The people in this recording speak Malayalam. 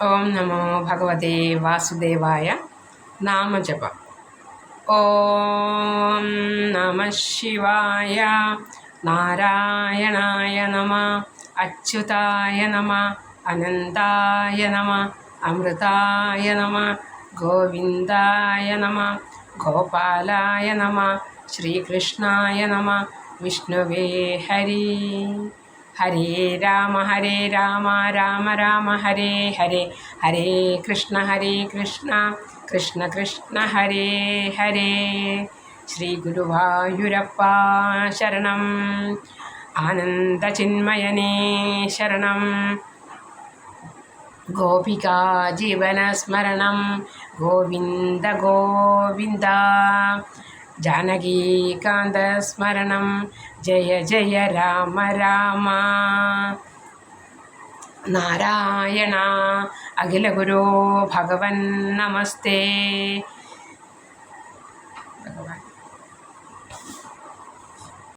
ഓം നമോ ഭഗവതേ വാസുദേവായ നാമജപം ഓം നമ ശിവായ നാരായണായ നമ അച്യുതായ നമ അനന്തായ നമ അമൃതായ നമ ഗോവിന്ദായ നമ ഗോപാലായ നമ ശ്രീകൃഷ്ണായ നമ വിഷ്ണുവേ ഹരി. हरे राम हरे राम राम राम हरे हरे। हरे कृष्ण हरे कृष्ण कृष्ण कृष्ण हरे हरे। श्रीगुरुवायुरप्पा शरणम् आनन्दचिन्मयने शरणं गोपिकाजीवनस्मरणं गोविन्द। ജാനകീകാന്തസ്മരണം ജയ ജയ രാമ രാമ. നാരായണ അഖിലഗുരോ ഭഗവൻ നമസ്തേ.